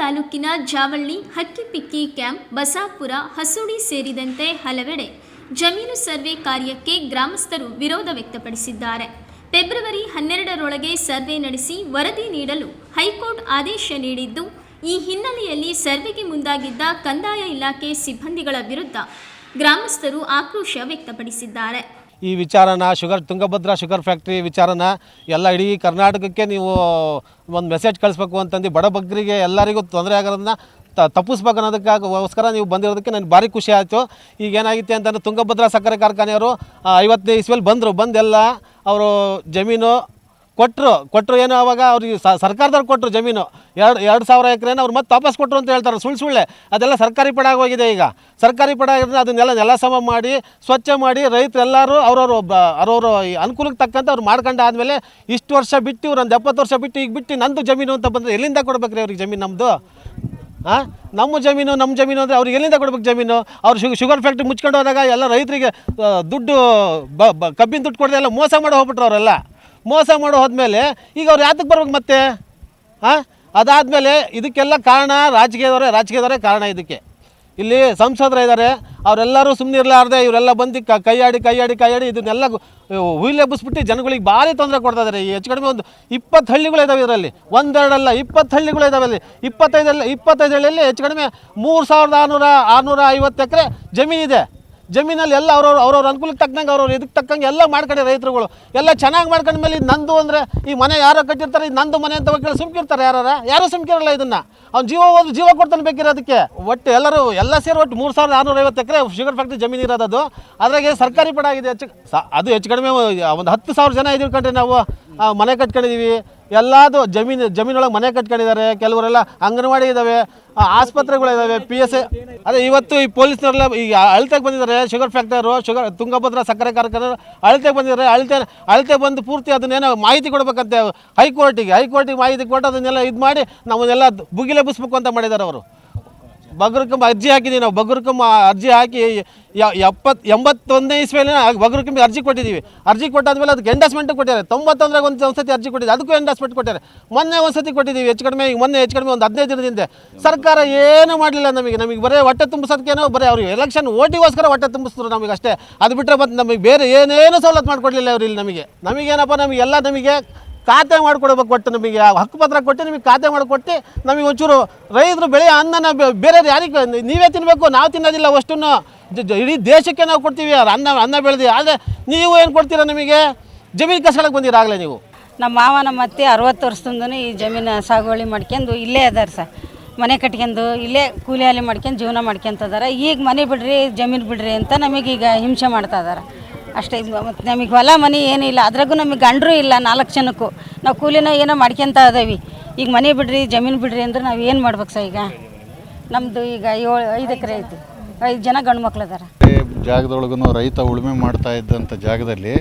ತಾಲೂಕಿನ ಜಾವಳ್ಳಿ, ಹಕ್ಕಿಪಿಕ್ಕಿ ಕ್ಯಾಂಪ್, ಬಸಾಪುರ, ಹಸುಡಿ ಸೇರಿದಂತೆ ಹಲವೆಡೆ ಜಮೀನು ಸರ್ವೆ ಕಾರ್ಯಕ್ಕೆ ಗ್ರಾಮಸ್ಥರು ವಿರೋಧ ವ್ಯಕ್ತಪಡಿಸಿದ್ದಾರೆ. ಫೆಬ್ರವರಿ ಹನ್ನೆರಡರೊಳಗೆ ಸರ್ವೆ ನಡೆಸಿ ವರದಿ ನೀಡಲು ಹೈಕೋರ್ಟ್ ಆದೇಶ ನೀಡಿದ್ದು, ಈ ಹಿನ್ನೆಲೆಯಲ್ಲಿ ಸರ್ವೆಗೆ ಮುಂದಾಗಿದ್ದ ಕಂದಾಯ ಇಲಾಖೆ ಸಿಬ್ಬಂದಿಗಳ ವಿರುದ್ಧ ಗ್ರಾಮಸ್ಥರು ಆಕ್ರೋಶ ವ್ಯಕ್ತಪಡಿಸಿದ್ದಾರೆ. ಈ ವಿಚಾರನ, ಶುಗರ್, ತುಂಗಭದ್ರಾ ಶುಗರ್ ಫ್ಯಾಕ್ಟ್ರಿ ವಿಚಾರನ, ಎಲ್ಲ ಇಡೀ ಕರ್ನಾಟಕಕ್ಕೆ ನೀವು ಒಂದು ಮೆಸೇಜ್ ಕಳಿಸ್ಬೇಕು ಅಂತಂದು ಬಡಬಗ್ರಿಗೆ ಎಲ್ಲರಿಗೂ ತೊಂದರೆ ಆಗೋದನ್ನ ತಪ್ಪಿಸ್ಬೇಕು ಅನ್ನೋದಕ್ಕಾಗೋಸ್ಕರ ನೀವು ಬಂದಿರೋದಕ್ಕೆ ನನಗೆ ಭಾರಿ ಖುಷಿ ಆಯಿತು. ಈಗ ಏನಾಗಿತ್ತು ಅಂತಂದ್ರೆ, ತುಂಗಭದ್ರಾ ಸಕ್ಕರೆ ಕಾರ್ಖಾನೆಯವರು ಐವತ್ತನೇ ಇಸ್ವಿಯಲ್ಲಿ ಬಂದರು. ಬಂದೆಲ್ಲ, ಅವರು ಜಮೀನು ಕೊಟ್ಟರು ಕೊಟ್ಟರು ಏನು ಅವಾಗ ಅವ್ರಿಗೆ ಸರ್ಕಾರದವ್ರು ಕೊಟ್ಟರು ಜಮೀನು. ಎರಡು ಎರಡು ಸಾವಿರ ಎಕರೆನ ಅವ್ರು ಮತ್ತೆ ವಾಪಸ್ ಕೊಟ್ಟರು ಅಂತ ಹೇಳ್ತಾರೆ, ಸುಳ್ಳು ಸುಳ್ಳೆ. ಅದೆಲ್ಲ ಸರ್ಕಾರಿ ಪಡ ಆಗೋಗಿದೆ ಈಗ. ಸರ್ಕಾರಿ ಪಡ ಆಗಿರೋದ್ರಿಂದ ಅದನ್ನೆಲ್ಲ ನೆಲ ಸಮ ಮಾಡಿ, ಸ್ವಚ್ಛ ಮಾಡಿ ರೈತರೆಲ್ಲರೂ ಅವ್ರವ್ರು ಅವ್ರವ್ರು ಅನುಕೂಲಕ್ಕೆ ತಕ್ಕಂತೆ ಅವ್ರು ಮಾಡ್ಕೊಂಡು ಆದಮೇಲೆ ಇಷ್ಟು ವರ್ಷ ಬಿಟ್ಟು, ಇವ್ರು ಒಂದು ಎಪ್ಪತ್ತು ವರ್ಷ ಬಿಟ್ಟು ಈಗ ಬಿಟ್ಟು ನಂದು ಜಮೀನು ಅಂತ ಬಂದರೆ ಎಲ್ಲಿಂದ ಕೊಡ್ಬೇಕ್ರಿ ಅವ್ರಿಗೆ ಜಮೀನು ನಮ್ಮದು ಹಾಂ ನಮ್ಮ ಜಮೀನು ನಮ್ಮ ಜಮೀನು ಅಂದರೆ ಅವ್ರಿಗೆ ಎಲ್ಲಿಂದ ಕೊಡ್ಬೇಕು ಜಮೀನು? ಅವ್ರು ಶು, ಶುಗರ್ ಫ್ಯಾಕ್ಟ್ರಿ ಮುಚ್ಕೊಂಡು ಹೋದಾಗ ಎಲ್ಲ ರೈತರಿಗೆ ದುಡ್ಡು ಬ- ಕಬ್ಬಿನ ದುಡ್ಡು ಕೊಡದೆ ಎಲ್ಲ ಮೋಸ ಮಾಡಿ ಹೋಗ್ಬಿಟ್ರು ಅವರೆಲ್ಲ. ಮೋಸ ಮಾಡೋ ಹೋದ್ಮೇಲೆ ಈಗ ಅವ್ರು ಯಾತಕ್ಕೆ ಬರ್ಬೇಕು ಮತ್ತೆ? ಹಾಂ ಅದಾದಮೇಲೆ ಇದಕ್ಕೆಲ್ಲ ಕಾರಣ ರಾಜಕೀಯದವರೇ ರಾಜಕೀಯದವರೇ ಕಾರಣ ಇದಕ್ಕೆ. ಇಲ್ಲಿ ಸಂಸದರು ಇದ್ದಾರೆ ಅವರೆಲ್ಲರೂ ಸುಮ್ಮನೆ ಇರಲಾರ್ದೆ ಇವರೆಲ್ಲ ಬಂದು ಕೈಯಾಡಿ ಕೈಯಾಡಿ ಕೈಯಾಡಿ ಇದನ್ನೆಲ್ಲ ಹುಯಿಲ್ ಎಬ್ಬಿಸ್ಬಿಟ್ಟು ಜನಗಳಿಗೆ ಭಾರಿ ತೊಂದರೆ ಕೊಡ್ತಾ ಇದ್ದಾರೆ ಈ ಹೆಚ್ಚು ಕಡಿಮೆ ಒಂದು ಇಪ್ಪತ್ತು ಹಳ್ಳಿಗಳು ಇದಾವೆ ಇದರಲ್ಲಿ. ಒಂದೆರಡಲ್ಲ, ಇಪ್ಪತ್ತು ಹಳ್ಳಿಗಳು ಇದ್ದಾವೆ ಅಲ್ಲಿ. ಇಪ್ಪತ್ತೈದಲ್ಲಿ ಇಪ್ಪತ್ತೈದು ಹಳ್ಳಿಯಲ್ಲಿ ಹೆಚ್ಚು ಕಡಿಮೆ ಮೂರು ಸಾವಿರದ ಆರುನೂರ ಆರುನೂರ ಐವತ್ತು ಎಕರೆ ಜಮೀನಿದೆ ಜಮೀನಲ್ಲಿ ಎಲ್ಲ ಅವ್ರವ್ರು ಅವ್ರವ್ರ ಅನುಕೂಲಕ್ಕೆ ತಕ್ಕಂಗೆ ಅವ್ರವ್ರು ಇದಕ್ಕೆ ತಕ್ಕಂಗೆ ಎಲ್ಲ ಮಾಡ್ಕೊಂಡೆ ರೈತರುಗಳು. ಎಲ್ಲ ಚೆನ್ನಾಗಿ ಮಾಡ್ಕೊಂಡ್ಮೇಲೆ ಇದು ನಂದು ಅಂದರೆ ಈ ಮನೆ ಯಾರೋ ಕಟ್ಟಿರ್ತಾರೆ ಇದು ನಂದು ಮನೆ ಅಂತ ಕೇಳಿ ಸುಮ್ಕಿರ್ತಾರೆ ಯಾರು ಯಾರೂ ಸುಮ್ಕಿರಲ್ಲ ಇದನ್ನು? ಅವ್ನು ಜೀವ ಹೋದ್ರೆ ಜೀವ ಕೊಡ್ತಾನೆ ಬೇಕಿರೋದಕ್ಕೆ ಒಟ್ಟು ಎಲ್ಲರೂ ಎಲ್ಲ ಸೇರಿ ಒಟ್ಟು ಮೂರು ಸಾವಿರದ ಆರುನೂರ ಐವತ್ತು ಎಕರೆ ಶುಗರ್ ಫ್ಯಾಕ್ಟ್ರಿ ಜಮೀನು ಇರೋದು ಅದು. ಅದ್ರಾಗೆ ಸರ್ಕಾರಿ ಪಡ ಆಗಿದೆ ಹೆಚ್ಚು ಅದು ಹೆಚ್ಚು ಕಡಿಮೆ, ಒಂದು ಹತ್ತು ಸಾವಿರ ಜನ ಇದ್ದೀವಿ ಕಂಡ್ರೆ ನಾವು. ಮನೆ ಕಟ್ಕೊಂಡಿದ್ದೀವಿ ಎಲ್ಲದು ಜಮೀನು, ಜಮೀನೊಳಗೆ ಮನೆ ಕಟ್ಕೊಂಡಿದ್ದಾರೆ. ಕೆಲವರೆಲ್ಲ ಅಂಗನವಾಡಿ ಇದ್ದಾವೆ ಆಸ್ಪತ್ರೆಗಳಿದ್ದಾವೆ ಪಿ ಎಸ್ ಎ ಅದೇ ಇವತ್ತು ಈ ಪೊಲೀಸ್ನವರೆಲ್ಲ ಈಗ ಅಳತೆಗೆ ಬಂದಿದ್ದಾರೆ. ಶುಗರ್ ಫ್ಯಾಕ್ಟರು ಶುಗರ್ ತುಂಗಭದ್ರಾ ಸಕ್ಕರೆ ಕಾರ್ಖಾನೆ ಅಳತೆಗೆ ಬಂದಿದ್ದಾರೆ. ಅಳತೆ ಅಳತೆ ಬಂದು ಪೂರ್ತಿ ಅದನ್ನೇನು ಮಾಹಿತಿ ಕೊಡಬೇಕಂತೆ ಹೈಕೋರ್ಟಿಗೆ. ಹೈಕೋರ್ಟಿಗೆ ಮಾಹಿತಿ ಕೊಟ್ಟು ಅದನ್ನೆಲ್ಲ ಇದು ಮಾಡಿ ನಮ್ಮನ್ನೆಲ್ಲ ಬುಗಿಲೆಬ್ಬಿಸ್ಬೇಕು ಅಂತ ಮಾಡಿದ್ದಾರೆ ಅವರು. ಬಗ್ರಕಂಬ ಅರ್ಜಿ ಹಾಕಿದ್ದೀವಿ ನಾವು. ಬಗ್ರಕಂಬ ಅರ್ಜಿ ಹಾಕಿ ಎಪ್ಪತ್ತು ಎಂಬತ್ತೊಂದನೇ ಇಸ್ವಿಯಲ್ಲಿ ಬಗ್ರಕಂಬಿ ಅರ್ಜಿ ಕೊಟ್ಟಿದ್ದೀವಿ ಅರ್ಜಿ ಕೊಟ್ಟಾದ್ಮೇಲೆ ಅದಕ್ಕೆ ಎಂಡಸ್ಮೆಂಟ್ ಕೊಟ್ಟಿದ್ದಾರೆ. ತೊಂಬತ್ತೊಂದರಾಗ ಒಂದು ಒಂದ್ಸತಿ ಅರ್ಜಿ ಕೊಟ್ಟಿದ್ದಾರೆ. ಅದಕ್ಕೂ ಎಂಡಸ್ಮೆಂಟ್ ಕೊಟ್ಟಿದ್ದಾರೆ. ಮೊನ್ನೆ ಒಂದು ಸತಿ ಕೊಟ್ಟಿದ್ದೀವಿ ಹೆಚ್ಚು ಕಡಿಮೆ ಮೊನ್ನೆ ಹೆಚ್ಚು ಕಡಿಮೆ ಒಂದು ಹದಿನೈದು ದಿನದಿಂದ ಸರ್ಕಾರ ಏನೂ ಮಾಡಲಿಲ್ಲ ನಮಗೆ. ನಮಗೆ ಬರೀ ಹೊಟ್ಟೆ ತುಂಬಿಸೋದಕ್ಕೇನೋ ಬರೀ ಅವರು ಎಲೆಕ್ಷನ್ ಓಟಿಗೋಸ್ಕರ ಹೊಟ್ಟೆ ತುಂಬಿಸಿದ್ರು ನಮಗೆ ಅಷ್ಟೇ. ಅದು ಬಿಟ್ಟರೆ ಮತ್ತು ನಮಗೆ ಬೇರೆ ಏನೇನು ಸವಲತ್ತು ಮಾಡಿಕೊಡ್ಲಿಲ್ಲ ಅವರು ಇಲ್ಲಿ ನಮಗೆ. ನಮಗೇನಪ್ಪ ನಮಗೆಲ್ಲ ನಮಗೆ ಖಾತೆ ಮಾಡಿಕೊಡ್ಬೇಕು ಕೊಟ್ಟು ನಮಗೆ, ಆ ಹಕ್ಕುಪತ್ರ ಕೊಟ್ಟು ನಿಮಗೆ ಖಾತೆ ಮಾಡಿಕೊಟ್ಟು ನಮಗೆ ಒಂಚೂರು ರೈತರು ಬೆಳೆ ಅನ್ನನ ಬೇರೆ ಯಾರಿಗೆ ನೀವೇ ತಿನ್ನಬೇಕು ನಾವು ತಿನ್ನೋದಿಲ್ಲ ಅಷ್ಟನ್ನು. ಇಡೀ ದೇಶಕ್ಕೆ ನಾವು ಕೊಡ್ತೀವಿ ಅನ್ನ ಅನ್ನ ಬೆಳೆದು. ಆದರೆ ನೀವು ಏನು ಕೊಡ್ತೀರಾ ನಮಗೆ? ಜಮೀನು ಕಸಳಕ್ಕೆ ಬಂದಿರಾಗಲೇ ನೀವು? ನಮ್ಮ ಮಾವ ನಮ್ಮ ಅತ್ತೆ ಅರವತ್ತು ವರ್ಷದಿಂದ ಈ ಜಮೀನು ಸಾಗುವಳಿ ಮಾಡ್ಕೊಂಡು ಇಲ್ಲೇ ಅದಾರ ಸರ್. ಮನೆ ಕಟ್ಕೊಂಡು ಇಲ್ಲೇ ಕೂಲಿ ಹಾಲಿ ಮಾಡ್ಕೊಂಡು ಜೀವನ ಮಾಡ್ಕೊಂತ ಅದಾರ. ಈಗ ಮನೆ ಬಿಡ್ರಿ, ಜಮೀನು ಬಿಡ್ರಿ ಅಂತ ನಮಗೀಗ ಹಿಂಸೆ ಮಾಡ್ತಾ ಇದಾರೆ ಅಷ್ಟೇ ಮತ್ತು ನಮಗೆ ಹೊಲ, ಮನೆ ಏನಿಲ್ಲ ಅದ್ರಾಗೂ ನಮಗೆ ಗಂಡರು ಇಲ್ಲ, ನಾಲ್ಕು ಜನಕ್ಕೂ. ನಾವು ಕೂಲಿನ ಏನೋ ಮಾಡ್ಕೊಂತ ಅದೇವಿ. ಈಗ ಮನೆ ಬಿಡ್ರಿ, ಜಮೀನು ಬಿಡ್ರಿ ಅಂದ್ರೆ ನಾವು ಏನು ಮಾಡ್ಬೇಕು ಸರ್ ಈಗ? ನಮ್ಮದು ಈಗ ಏಳು, ಐದು ಎಕರೆ ಐತಿ. ಐದು ಜನ ಗಂಡು ಮಕ್ಳು ಅದಾರ. ಜಾಗದೊಳಗೂ ರೈತ ಉಳುಮೆ ಮಾಡ್ತಾ ಇದ್ದಂಥ ಜಾಗದಲ್ಲಿ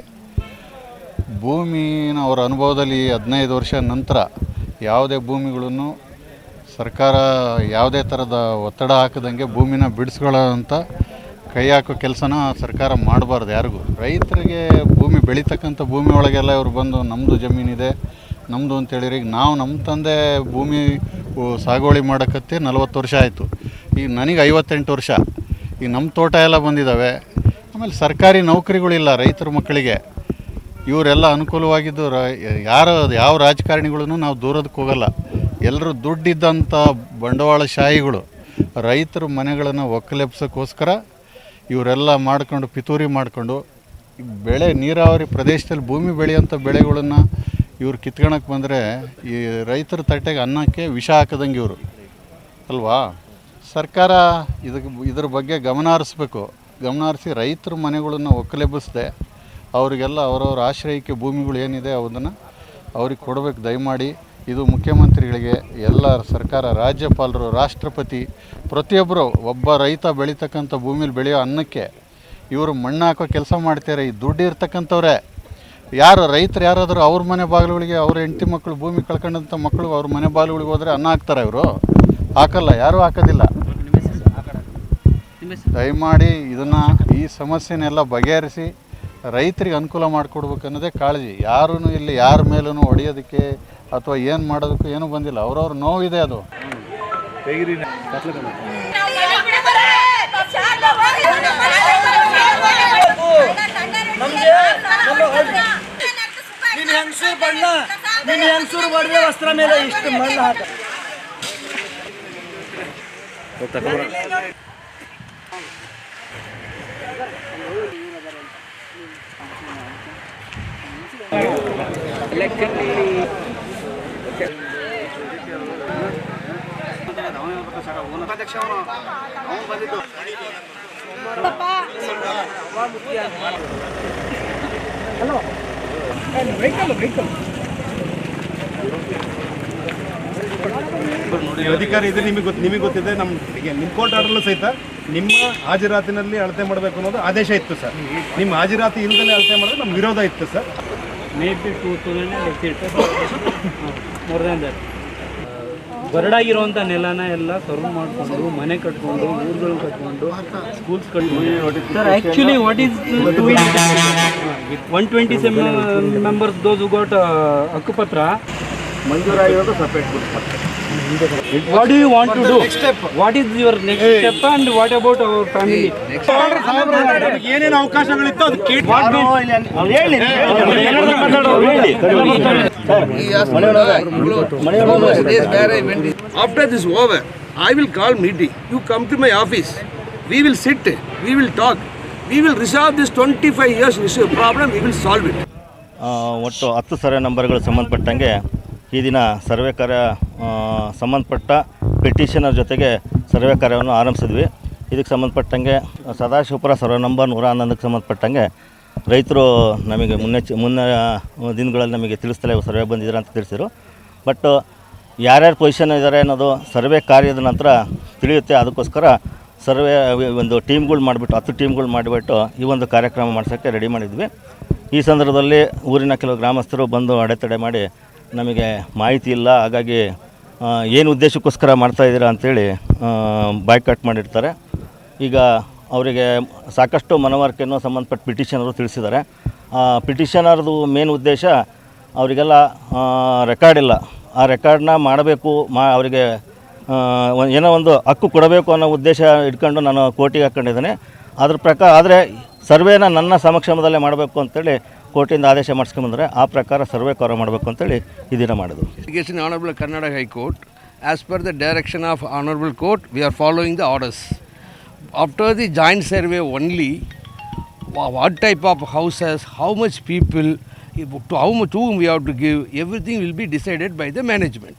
ಭೂಮಿನ ಅವರ ಅನುಭವದಲ್ಲಿ ಹದಿನೈದು ವರ್ಷ ನಂತರ ಯಾವುದೇ ಭೂಮಿಗಳನ್ನು ಸರ್ಕಾರ ಯಾವುದೇ ಥರದ ಒತ್ತಡ ಹಾಕದಂಗೆ ಭೂಮಿನ ಬಿಡಿಸ್ಕೊಳ್ಳೋ ಅಂತ ಕೈ ಹಾಕೋ ಕೆಲಸನ ಸರ್ಕಾರ ಮಾಡಬಾರ್ದು ಯಾರಿಗೂ. ರೈತರಿಗೆ ಭೂಮಿ ಬೆಳೀತಕ್ಕಂಥ ಭೂಮಿ ಒಳಗೆಲ್ಲ ಇವರು ಬಂದು ನಮ್ಮದು ಜಮೀನಿದೆ ನಮ್ಮದು ಅಂತೇಳಿರಿ ಈಗ ನಾವು ನಮ್ಮ ತಂದೆ ಭೂಮಿ ಸಾಗುವಳಿ ಮಾಡೋಕ್ಕತ್ತೆ ನಲ್ವತ್ತು ವರ್ಷ ಆಯಿತು. ಈಗ ನನಗೆ ಐವತ್ತೆಂಟು ವರ್ಷ. ಈಗ ನಮ್ಮ ತೋಟ ಎಲ್ಲ ಬಂದಿದ್ದಾವೆ ಆಮೇಲೆ ಸರ್ಕಾರಿ ನೌಕರಿಗಳಿಲ್ಲ ರೈತರ ಮಕ್ಕಳಿಗೆ. ಇವರೆಲ್ಲ ಅನುಕೂಲವಾಗಿದ್ದು ರ, ಯಾರು, ಯಾವ ರಾಜಕಾರಣಿಗಳನ್ನು ನಾವು ದೂರದಕ್ಕೆ ಹೋಗಲ್ಲ. ಎಲ್ಲರೂ ದುಡ್ಡಿದ್ದಂಥ ಬಂಡವಾಳಶಾಹಿಗಳು. ರೈತರ ಮನೆಗಳನ್ನು ಒಕ್ಕಲೆಬ್ಸೋಕ್ಕೋಸ್ಕರ ಇವರೆಲ್ಲ ಮಾಡ್ಕೊಂಡು, ಪಿತೂರಿ ಮಾಡಿಕೊಂಡು ಬೆಳೆ ನೀರಾವರಿ ಪ್ರದೇಶದಲ್ಲಿ ಭೂಮಿ ಬೆಳೆಯುವಂಥ ಬೆಳೆಗಳನ್ನು ಇವ್ರು ಕಿತ್ಕೊಳಕ್ಕೆ ಬಂದರೆ ಈ ರೈತರ ತಟ್ಟೆಗೆ ಅನ್ನಕ್ಕೆ ವಿಷ ಹಾಕದಂಗೆ ಇವರು. ಅಲ್ವಾ? ಸರ್ಕಾರ ಇದಕ್ಕೆ ಇದ್ರ ಬಗ್ಗೆ ಗಮನ ಹರಿಸ್ಬೇಕು. ಗಮನ ಹರಿಸಿ ರೈತರ ಮನೆಗಳನ್ನು ಒಕ್ಕಲೆಬ್ಬಿಸದೆ, ಅವರಿಗೆಲ್ಲ ಅವರವ್ರ ಆಶ್ರಯಕ್ಕೆ ಭೂಮಿಗಳು ಏನಿದೆ ಅದನ್ನು ಅವ್ರಿಗೆ ಕೊಡಬೇಕು. ದಯಮಾಡಿ ಇದು ಮುಖ್ಯಮಂತ್ರಿಗಳಿಗೆ ಎಲ್ಲ ಸರ್ಕಾರ ರಾಜ್ಯಪಾಲರು, ರಾಷ್ಟ್ರಪತಿ ಪ್ರತಿಯೊಬ್ಬರು ಒಬ್ಬ ರೈತ ಬೆಳೀತಕ್ಕಂಥ ಭೂಮಿಲಿ ಬೆಳೆಯೋ ಅನ್ನಕ್ಕೆ ಇವರು ಮಣ್ಣು ಹಾಕೋ ಕೆಲಸ ಮಾಡ್ತಾರೆ ಈ ದುಡ್ಡು ಇರ್ತಕ್ಕಂಥವ್ರೆ. ಯಾರು ರೈತರು ಯಾರಾದರೂ ಅವ್ರ ಮನೆ ಬಾಗಿಲುಗಳಿಗೆ ಅವ್ರ ಹೆಂಡತಿ ಮಕ್ಕಳು ಭೂಮಿ ಕಳ್ಕೊಂಡಂಥ ಮಕ್ಕಳು ಅವ್ರ ಮನೆ ಬಾಗಿಲುಗಳಿಗೆ ಹೋದರೆ ಅನ್ನ ಹಾಕ್ತಾರೆ ಇವರು. ಹಾಕಲ್ಲ, ಯಾರೂ ಹಾಕೋದಿಲ್ಲ. ದಯಮಾಡಿ ಇದನ್ನು ಈ ಸಮಸ್ಯೆನೆಲ್ಲ ಬಗೆಹರಿಸಿ ರೈತರಿಗೆ ಅನುಕೂಲ ಮಾಡಿಕೊಡ್ಬೇಕು ಅನ್ನೋದೇ ಕಾಳಜಿ. ಯಾರೂ ಇಲ್ಲಿ ಯಾರ ಮೇಲೂ ಹೊಡೆಯೋದಕ್ಕೆ ಅಥವಾ ಏನು ಮಾಡೋದಕ್ಕೂ ಏನೂ ಬಂದಿಲ್ಲ. ಅವ್ರವ್ರ ನೋವಿದೆ ಅದು. ವಸ್ತ್ರ ಮೇಲೆ ಇಷ್ಟು ಮಣ್ಣು ಹಾಕ. ನೀವು ಅಧಿಕಾರಿ ಇದೆ ನಿಮಗೆ ಗೊತ್ತು ನಿಮಗೆ ಗೊತ್ತಿದೆ ನಮ್ಮ ನಿಮ್ಮ ಕೋರ್ಟ್ ಆರ್ಡರ್ಲು ಸಹಿತ ನಿಮ್ಮ ಹಾಜರಾತಿನಲ್ಲಿ ಅಳತೆ ಮಾಡಬೇಕು ಅನ್ನೋದು ಆದೇಶ ಇತ್ತು ಸರ್. ನಿಮ್ಮ ಹಾಜರಾತಿ ಇಲ್ಲದೇ ಅಳತೆ ಮಾಡಿದ್ರೆ ನಮ್ಮ ವಿರೋಧ ಇತ್ತು ಸರ್. ಮೋರ್ ದನ್ ದಟ್ ಬರಡಾಗಿರುವಂಥ ನೆಲನ ಎಲ್ಲ ಸರ್ವ್ ಮಾಡಿಕೊಂಡು ಮನೆ ಕಟ್ಕೊಂಡು ಊರುಗಳು ಕಟ್ಕೊಂಡು ಸ್ಕೂಲ್ಸ್ ಕಟ್ಕೊಂಡು. Sir actually what is one twenty seven members those got ಹಕ್ಕುಪತ್ರ ಮಂಜೂರಾಗಿರೋದು separate what you want to do what is your next step and what about our family ಏನೇನು ಅವಕಾಶಗಳಿತ್ತು ಅದು ಕೇಳಿ after this over I will call meeting you come to my office we will sit we will talk we will resolve this twenty five years issue problem we will solve it ಒಟ್ಟು ಹತ್ತು survey ನಂಬರ್ಗಳು ಸಂಬಂಧಪಟ್ಟಂಗೆ ಈ ದಿನ ಸರ್ವೆಕಾರ್ಯ ಸಂಬಂಧಪಟ್ಟ petitioner ಜೊತೆಗೆ ಸರ್ವೇಕಾರ್ಯವನ್ನು ಆರಂಭಿಸಿದ್ವಿ. ಇದಕ್ಕೆ ಸಂಬಂಧಪಟ್ಟಂಗೆ Sadashivapura survey number ನೂರ ಹನ್ನೊಂದಕ್ಕೆ ಸಂಬಂಧಪಟ್ಟಂಗೆ ರೈತರು ನಮಗೆ ಮುನ್ನೆಚ್ಚ ಮುನ್ನ ದಿನಗಳಲ್ಲಿ ನಮಗೆ ತಿಳಿಸ್ತಲೇ ಸರ್ವೆ ಬಂದಿದ್ದಾರೆ ಅಂತ ತಿಳಿಸಿದರು. ಬಟ್ ಯಾರ್ಯಾರು ಪೊಸಿಷನ್ ಇದ್ದಾರೆ ಅನ್ನೋದು ಸರ್ವೆ ಕಾರ್ಯದ ನಂತರ ತಿಳಿಯುತ್ತೆ. ಅದಕ್ಕೋಸ್ಕರ ಸರ್ವೆ ಒಂದು ಟೀಮ್ಗಳು ಮಾಡಿಬಿಟ್ಟು, ಹತ್ತು ಟೀಮ್ಗಳು ಮಾಡಿಬಿಟ್ಟು ಈ ಒಂದು ಕಾರ್ಯಕ್ರಮ ಮಾಡ್ಸೋಕ್ಕೆ ರೆಡಿ ಮಾಡಿದ್ವಿ. ಈ ಸಂದರ್ಭದಲ್ಲಿ ಊರಿನ ಕೆಲವು ಗ್ರಾಮಸ್ಥರು ಬಂದು ಅಡೆತಡೆ ಮಾಡಿ ನಮಗೆ ಮಾಹಿತಿ ಇಲ್ಲ. ಹಾಗಾಗಿ ಏನು ಉದ್ದೇಶಕ್ಕೋಸ್ಕರ ಮಾಡ್ತಾ ಇದ್ದೀರಾ ಅಂಥೇಳಿ ಬಾಯ್ಕಾಟ್ ಮಾಡಿರ್ತಾರೆ. ಈಗ ಅವರಿಗೆ ಸಾಕಷ್ಟು ಮನವರಿಕೆಯನ್ನು ಸಂಬಂಧಪಟ್ಟ ಪಿಟಿಷನರು ತಿಳಿಸಿದ್ದಾರೆ ಆ ಪಿಟಿಷನರ್ದು ಮೇನ್ ಉದ್ದೇಶ ಅವರಿಗೆಲ್ಲ ರೆಕಾರ್ಡ್ ಇಲ್ಲ ಆ ರೆಕಾರ್ಡ್ನ ಮಾಡಬೇಕು, ಮಾ, ಅವರಿಗೆ ಏನೋ ಒಂದು ಹಕ್ಕು ಕೊಡಬೇಕು ಅನ್ನೋ ಉದ್ದೇಶ ಇಟ್ಕೊಂಡು ನಾನು ಕೋರ್ಟಿಗೆ ಹಾಕ್ಕೊಂಡಿದ್ದೇನೆ ಅದ್ರ ಪ್ರಕಾರ, ಆದರೆ ಸರ್ವೇನ ನನ್ನ ಸಮಕ್ಷಮದಲ್ಲೇ ಮಾಡಬೇಕು ಅಂತೇಳಿ ಕೋರ್ಟಿಂದ ಆದೇಶ ಮಾಡಿಸ್ಕೊಂಬಂದರೆ ಆ ಪ್ರಕಾರ ಸರ್ವೆ ಕಾರ್ಯ ಮಾಡಬೇಕು ಅಂತೇಳಿ ಇದನ್ನು ಮಾಡೋದು Honorable Karnataka High Court. Per the direction of of court we are following the orders. After the joint survey only, what type of houses, how much people, eh, to how much whom we have to give, everything will be decided by the management.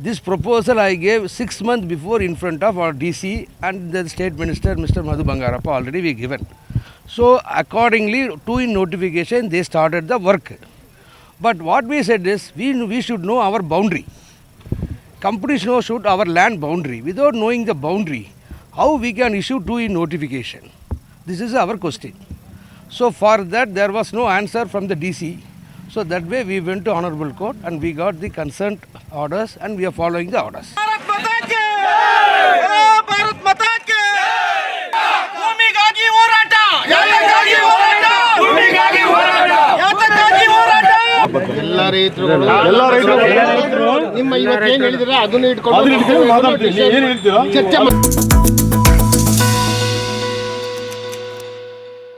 This proposal I gave six months before in front of our DC and the State Minister, Mr. Madhu Bangarappa, already we given. So accordingly, to in notification, they started the work. But what we said is, we, we should know our boundary. Companies know should our land boundary. Without knowing the boundary, how we can issue two in notification? This is our question. So for that, there was no answer from the DC. So that way, we went to honorable court and we got the consent orders and we are following the orders. ಎಲ್ಲ ರೈತರು ನಿಮ್ಮ ಇವತ್ತು ಏನ್ ಹೇಳಿದ್ರೆ ಅದನ್ನು ಇಟ್ಕೊಂಡು ಚರ್ಚೆ ಮಾಡಿ